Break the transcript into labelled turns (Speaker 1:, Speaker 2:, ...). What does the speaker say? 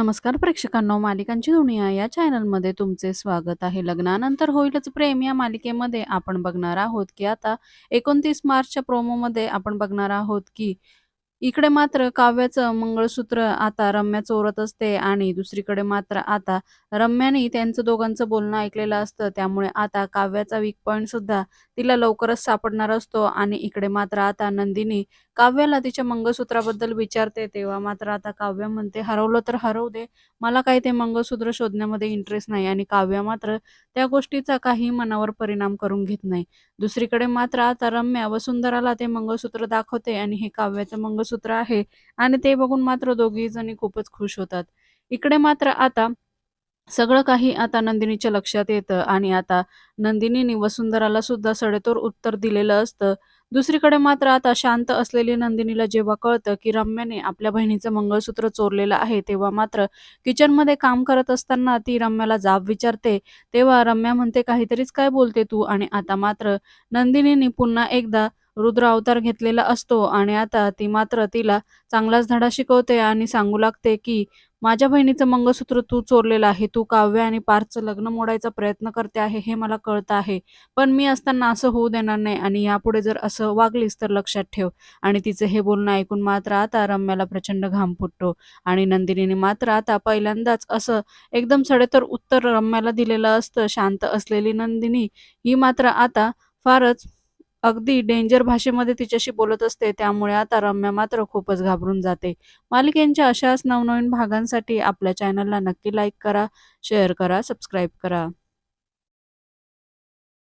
Speaker 1: नमस्कार प्रेक्षकांनो मालिकांची दुनिया या चॅनलमध्ये तुमचे स्वागत आहे. लग्नानंतर होईलच प्रेम या मालिकेमध्ये आपण बघणार आहोत की आता एकोणतीस मार्चच्या प्रोमोमध्ये आपण बघणार आहोत की इकडे मात्र काव्याचं मंगळसूत्र आता रम्या चोरत असते आणि दुसरीकडे मात्र आता रम्याने त्यांचं दोघांचं बोलणं ऐकलेलं असतं. त्यामुळे आता काव्याचा वीक पॉईंट सुद्धा तिला लवकरच सापडणार असतो आणि इकडे मात्र आता नंदिनी काव्याला तिच्या मंगळसूत्राबद्दल विचारते तेव्हा मात्र आता काव्य म्हणते हरवलं तर हरवू दे. मला काही ते मंगळसूत्र शोधण्यामध्ये इंटरेस्ट नाही आणि काव्य मात्र त्या गोष्टीचा काही मनावर परिणाम करून घेत नाही. दुसरीकडे मात्र आता रम्या वसुंधराला ते मंगळसूत्र दाखवते आणि हे काव्याचं मंगळसूत्र आहे आणि ते बघून मात्र दोघी जणी खूपच खुश होतात. इकडे मात्र आता सगळं काही आता नंदिनीच्या लक्षात येतं आणि आता नंदिनीने वसुंधराला सुद्धा सडेतोड उत्तर दिलेलं असतं. दुसरीकडे मात्र आता शांत असलेली नंदिनीला जेव्हा कळतं की रम्याने आपल्या बहिणीचं मंगळसूत्र चोरलेलं आहे तेव्हा मात्र किचनमध्ये काम करत असताना ती रम्याला जाब विचारते. तेव्हा रम्या म्हणते काहीतरीच काय बोलते तू? आणि आता मात्र नंदिनीने पुन्हा एकदा रुद्र अवतार घेतलेला असतो आणि आता ती मात्र तिला चांगलाच धडा शिकवते आणि सांगू लागते की माझ्या बहिणीचं मंगळसूत्र तू चोरलेलं आहे. तू काव्य आणि पार्थचं लग्न मोडायचा प्रयत्न करते आहे हे मला कळतं आहे. पण मी असताना असं होऊ देणार नाही आणि यापुढे जर असं वागलीस तर लक्षात ठेव. आणि तिचं हे बोलणं ऐकून मात्र आता रम्याला प्रचंड घाम फुटतो आणि नंदिनीने मात्र आता पहिल्यांदाच असं एकदम सडेतर उत्तर रम्याला दिलेलं असतं. शांत असलेली नंदिनी ही मात्र आता फारच अगदी डेंजर भाषेमध्ये तिच्याशी बोलत असते त्यामुळे आता रम्या मात्र खूपच घाबरून जाते. मालिकेंच्या अशाच नवनवीन भागांसाठी आपल्या चॅनलला नक्की लाईक करा शेअर करा सबस्क्राईब करा.